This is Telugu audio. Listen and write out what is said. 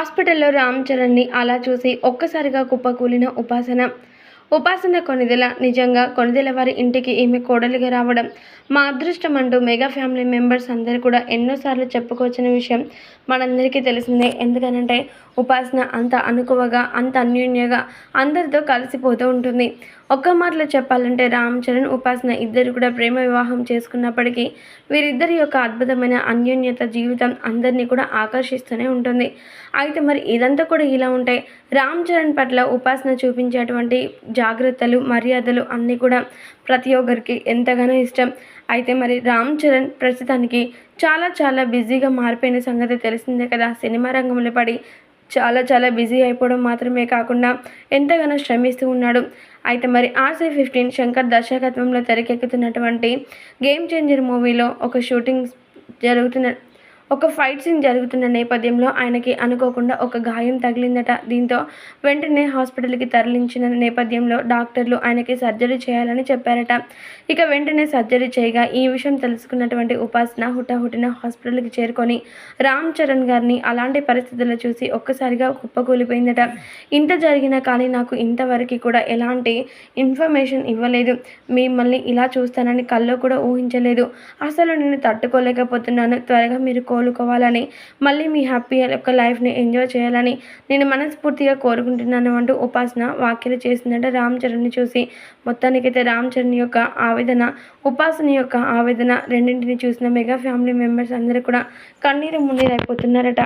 హాస్పిటల్లో రామ్ చరణ్ని అలా చూసి ఒక్కసారిగా కుప్పకూలిన ఉపాసన. ఉపాసన కొనిదెల. నిజంగా కొనిదెల వారి ఇంటికి ఈమె కోడలిగా రావడం మా అదృష్టం అంటూ మెగా ఫ్యామిలీ మెంబర్స్ అందరూ కూడా ఎన్నోసార్లు చెప్పుకోవచ్చిన విషయం మనందరికీ తెలిసిందే. ఎందుకనంటే ఉపాసన అంత అనుకువగా అంత అన్యోన్యగా అందరితో కలిసిపోతూ ఉంటుంది. ఒక్క మాటలో చెప్పాలంటే రామ్ చరణ్ ఉపాసన ఇద్దరు కూడా ప్రేమ వివాహం చేసుకున్నప్పటికీ వీరిద్దరి యొక్క అద్భుతమైన అన్యోన్యత జీవితం అందరినీ కూడా ఆకర్షిస్తూనే ఉంటుంది. అయితే మరి ఇదంతా కూడా ఇలా ఉంటే రామ్ చరణ్ పట్ల ఉపాసన చూపించేటువంటి జాగ్రత్తలు మర్యాదలు అన్నీ కూడా ప్రతి ఒక్కరికి ఎంతగానో ఇష్టం. అయితే మరి రామ్ చరణ్ ప్రస్తుతానికి చాలా చాలా బిజీగా మారిపోయిన సంగతి తెలిసిందే కదా. సినిమా రంగంలో పడి చాలా చాలా బిజీ అయిపోవడం మాత్రమే కాకుండా ఎంతగానో శ్రమిస్తూ ఉన్నాడు. అయితే మరి ఆర్సీ ఫిఫ్టీన్ శంకర్ దర్శకత్వంలో తెరకెక్కుతున్నటువంటి గేమ్ చేంజర్ మూవీలో ఒక షూటింగ్ జరుగుతున్న ఒక ఫైట్ సీన్ జరుగుతున్న నేపథ్యంలో ఆయనకి అనుకోకుండా ఒక గాయం తగిలిందట. దీంతో వెంటనే హాస్పిటల్కి తరలించిన నేపథ్యంలో డాక్టర్లు ఆయనకి సర్జరీ చేయాలని చెప్పారట. ఇక వెంటనే సర్జరీ చేయగా ఈ విషయం తెలుసుకున్నటువంటి ఉపాసన హుటాహుటిన హాస్పిటల్కి చేరుకొని రామ్ చరణ్ గారిని అలాంటి పరిస్థితుల్లో చూసి ఒక్కసారిగా కుప్పకూలిపోయిందట. ఇంత జరిగినా కానీ నాకు ఇంతవరకు కూడా ఎలాంటి ఇన్ఫర్మేషన్ ఇవ్వలేదు. మిమ్మల్ని ఇలా చూస్తానని కల్లో కూడా ఊహించలేదు. అసలు నేను తట్టుకోలేకపోతున్నాను. త్వరగా మీరు కో కోలుకోవాలని మళ్ళీ మీ హ్యాపీ యొక్క లైఫ్ని ఎంజాయ్ చేయాలని నేను మనస్ఫూర్తిగా కోరుకుంటున్నాను అంటూ ఉపాసన వ్యాఖ్యలు చేసిందంటే రామ్ చరణ్ని చూసి. మొత్తానికైతే రామ్ చరణ్ యొక్క ఆవేదన ఉపాసన యొక్క ఆవేదన రెండింటిని చూసిన మెగా ఫ్యామిలీ మెంబర్స్ అందరూ కూడా కన్నీరు మున్నీరైపోతున్నారట.